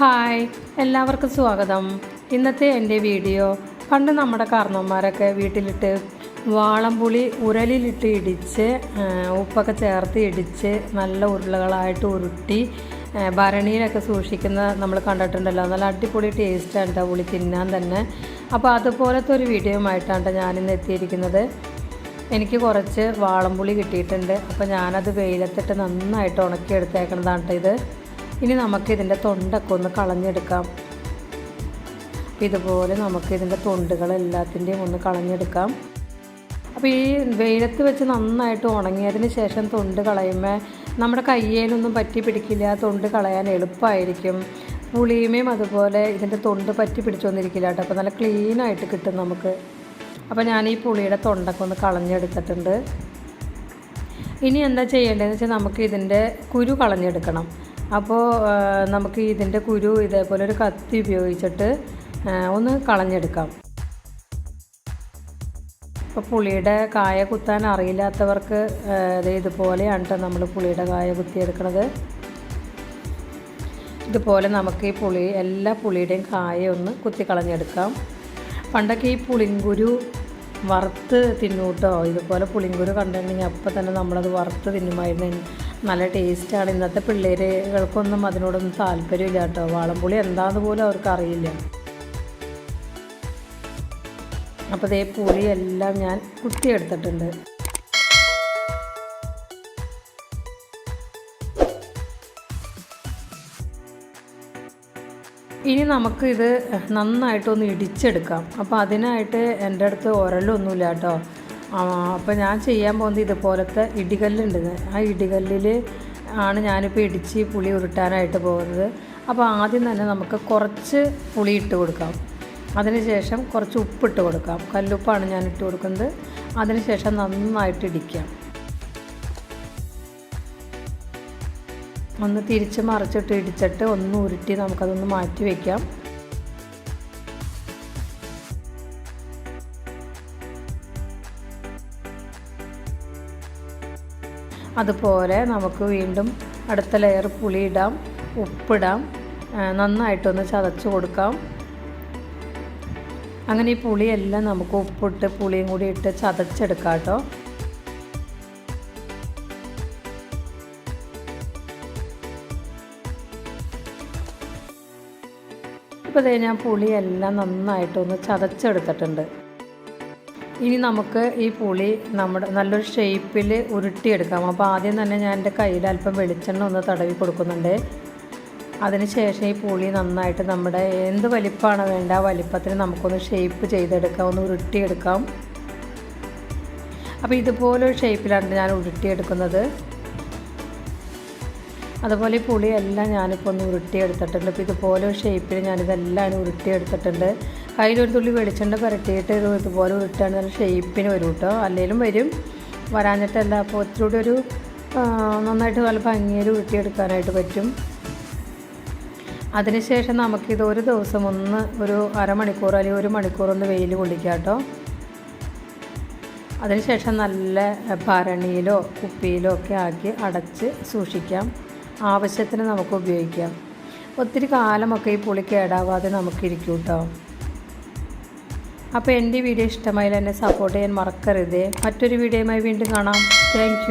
Hi എല്ലാവർക്കും സ്വാഗതം. ഇന്നത്തെ എന്റെ വീഡിയോ പണ്ട് നമ്മുടെ കാരണവന്മാരൊക്കെ വീട്ടിലിട്ട് വാളംപുളി ഉരലിലിട്ട് ഇടിച്ച് ഉപ്പൊക്കെ ചേർത്ത് ഇടിച്ച് നല്ല ഉരുളകളായിട്ട് ഉരുട്ടി ഭരണിയിലൊക്കെ സൂക്ഷിക്കുന്ന നമ്മൾ കണ്ടിട്ടുണ്ടല്ലോ. നല്ല അടിപൊളി ടേസ്റ്റാണ് പുളി തിന്നാൻ തന്നെ. അപ്പോൾ അതുപോലത്തെ ഒരു വീഡിയോയുമായിട്ടാണ് ഞാനിന്ന് എത്തിയിരിക്കുന്നത്. എനിക്ക് കുറച്ച് വാളംപുളി കിട്ടിയിട്ടുണ്ട്. അപ്പോൾ ഞാനത് വെയിലത്തിട്ട് നന്നായിട്ട് ഉണക്കിയെടുത്തേക്കണതാണ് ഇത്. ഇനി നമുക്ക് ഇതിന്റെ തൊണ്ടൊക്കെ ഒന്ന് കളഞ്ഞെടുക്കാം. ഇതുപോലെ നമുക്ക് ഇതിന്റെ തൊണ്ടുകൾ എല്ലാത്തിന്റെയും ഒന്ന് കളഞ്ഞെടുക്കാം. അപ്പോൾ ഈ വെയിലത്ത് വെച്ച് നന്നായിട്ട് ഉണങ്ങിയതിന് ശേഷം തൊണ്ട് കളയുമ്പോൾ നമ്മുടെ കയ്യേനൊന്നും പറ്റി പിടിക്കില്ല. തൊണ്ട് കളയാൻ എളുപ്പമായിരിക്കും പുളിയുമേയും അതുപോലെ ഇതിന്റെ തൊണ്ട് പറ്റി പിടിച്ചൊന്നിരിക്കില്ല കേട്ടോ. അപ്പോൾ നല്ല ക്ലീനായിട്ട് കിട്ടും നമുക്ക്. അപ്പോൾ ഞാൻ ഈ പുളിയുടെ തൊണ്ടൊക്കെ ഒന്ന് കളഞ്ഞെടുത്തിട്ടുണ്ട്. ഇനി എന്താ ചെയ്യേണ്ടതെന്ന് വെച്ചാൽ നമുക്ക് ഇതിന്റെ കുരു കളഞ്ഞെടുക്കണം. അപ്പോൾ നമുക്ക് ഇതിന്റെ കുരു ഇതേപോലെ ഒരു കത്തി ഉപയോഗിച്ചിട്ട് ഒന്ന് കളഞ്ഞെടുക്കാം. ഇപ്പോൾ പുളിയുടെ കായ കുത്താൻ അറിയില്ലാത്തവർക്ക് ഇതുപോലെയാണ് കേട്ടോ നമ്മൾ പുളിയുടെ കായ കുത്തിയെടുക്കണത്. ഇതുപോലെ നമുക്ക് ഈ പുളി എല്ലാ പുളിയുടെയും കായ ഒന്ന് കുത്തിക്കളഞ്ഞെടുക്കാം പണ്ടൊക്കെ ഈ പുളിങ്കുരു വറുത്ത് തിന്നു തിന്നൂട്ടോ ഇതുപോലെ പുളിങ്കുരു കണ്ടിട്ടുണ്ടെങ്കിൽ അപ്പം തന്നെ നമ്മളത് വറുത്ത് തിന്നുമായിരുന്നു. നല്ല ടേസ്റ്റാണ് ഇന്നത്തെ പിള്ളേരുകൾക്കൊന്നും അതിനോടൊന്നും താല്പര്യമില്ല കേട്ടോ. വാളംപുളി എന്താണെന്ന് പോലും അവർക്ക് അറിയില്ല. അപ്പോൾ ഇതേ പുളിയെല്ലാം ഞാൻ കുത്തിയെടുത്തിട്ടുണ്ട്. ഇനി നമുക്ക് ഇത് നന്നായിട്ടൊന്ന് ഇടിച്ചെടുക്കാം. അപ്പോൾ അതിനായിട്ട് എന്റെ അടുത്ത് ഉരലൊന്നുമില്ല കേട്ടോ. അപ്പോൾ ഞാൻ ചെയ്യാൻ പോകുന്നത് ഇതുപോലത്തെ ഇടികല്ലുണ്ട്. ആ ഇടികല്ലിൽ ആണ് ഞാനിപ്പോൾ ഇടിച്ച് പുളി ഉരുട്ടാനായിട്ട് പോകുന്നത്. അപ്പോൾ ആദ്യം തന്നെ നമുക്ക് കുറച്ച് പുളി ഇട്ട് കൊടുക്കാം. അതിനുശേഷം കുറച്ച് ഉപ്പിട്ട് കൊടുക്കാം. കല്ലുപ്പാണ് ഞാൻ ഇട്ട് കൊടുക്കുന്നത്. അതിനുശേഷം നന്നായിട്ട് ഇടിക്കാം. ഒന്ന് തിരിച്ച് മറിച്ചിട്ട് ഇടിച്ചിട്ട് ഒന്ന് ഉരുട്ടി നമുക്കതൊന്ന് മാറ്റി വയ്ക്കാം അതുപോലെ നമുക്ക് വീണ്ടും അടുത്ത ലെയർ പുളി ഇടാം ഉപ്പിടാം നന്നായിട്ടൊന്ന് ചതച്ച് കൊടുക്കാം. അങ്ങനെ ഈ പുളിയെല്ലാം നമുക്ക് ഉപ്പിട്ട് പുളിയും കൂടി ഇട്ട് ചതച്ചെടുക്കാം കേട്ടോ. ഇപ്പോൾ ദേ ഞാൻ പുളിയെല്ലാം നന്നായിട്ടൊന്ന് ചതച്ചെടുത്തിട്ടുണ്ട്. ഇനി നമുക്ക് ഈ പുളി നമ്മുടെ നല്ലൊരു ഷേപ്പിൽ ഉരുട്ടിയെടുക്കാം. അപ്പോൾ ആദ്യം തന്നെ ഞാൻ എന്റെ കയ്യിൽ അല്പം വെളിച്ചെണ്ണ ഒന്ന് തടവി കൊടുക്കുന്നുണ്ട്. അതിനുശേഷം ഈ പുളി നന്നായിട്ട് നമ്മുടെ എന്ത് വലിപ്പമാണ് വേണ്ട ആ വലിപ്പത്തിന് നമുക്കൊന്ന് ഷേപ്പ് ചെയ്തെടുക്കാം. ഒന്ന് ഉരുട്ടിയെടുക്കാം. അപ്പോൾ ഇതുപോലൊരു ഷേപ്പിലാണ് ഞാൻ ഉരുട്ടിയെടുക്കുന്നത്. അതുപോലെ ഈ പുളിയെല്ലാം ഞാനിപ്പോൾ ഒന്ന് ഉരുട്ടിയെടുത്തിട്ടുണ്ട്. അപ്പോൾ ഇതുപോലെ ഷേപ്പിൽ ഞാനിതെല്ലാം ഉരുട്ടിയെടുത്തിട്ടുണ്ട്. കയ്യിലൊരു തുള്ളി വെളിച്ചെണ്ണ പുരട്ടിയിട്ട് ഇത് ഇതുപോലെ ഉരുട്ടാണ്. നല്ല ഷേപ്പിന് വരും കേട്ടോ അല്ലെങ്കിലും വരും. വരാഞ്ഞിട്ടല്ല അപ്പോൾ ഒത്തിരി ഒരു നന്നായിട്ട് നല്ല ഭംഗിയിൽ ഉരുട്ടിയെടുക്കാനായിട്ട് പറ്റും. അതിനുശേഷം നമുക്കിത് ഒരു ദിവസം ഒന്ന് ഒരു അരമണിക്കൂർ അല്ലെങ്കിൽ ഒരു മണിക്കൂർ ഒന്ന് വെയിൽ കൊള്ളിക്കാം കേട്ടോ അതിനുശേഷം നല്ല ഭരണിയിലോ കുപ്പിയിലോ ഒക്കെ ആക്കി അടച്ച് സൂക്ഷിക്കാം. ആവശ്യത്തിന് നമുക്ക് ഉപയോഗിക്കാം. ഒത്തിരി കാലമൊക്കെ ഈ പുളി കേടാവാതെ നമുക്കിരിക്കും കേട്ടോ അപ്പോൾ എന്റെ വീഡിയോ ഇഷ്ടമായാൽ എന്നെ സപ്പോർട്ട് ചെയ്യാൻ മറക്കരുത്. മറ്റൊരു വീഡിയോയുമായി വീണ്ടും കാണാം. താങ്ക്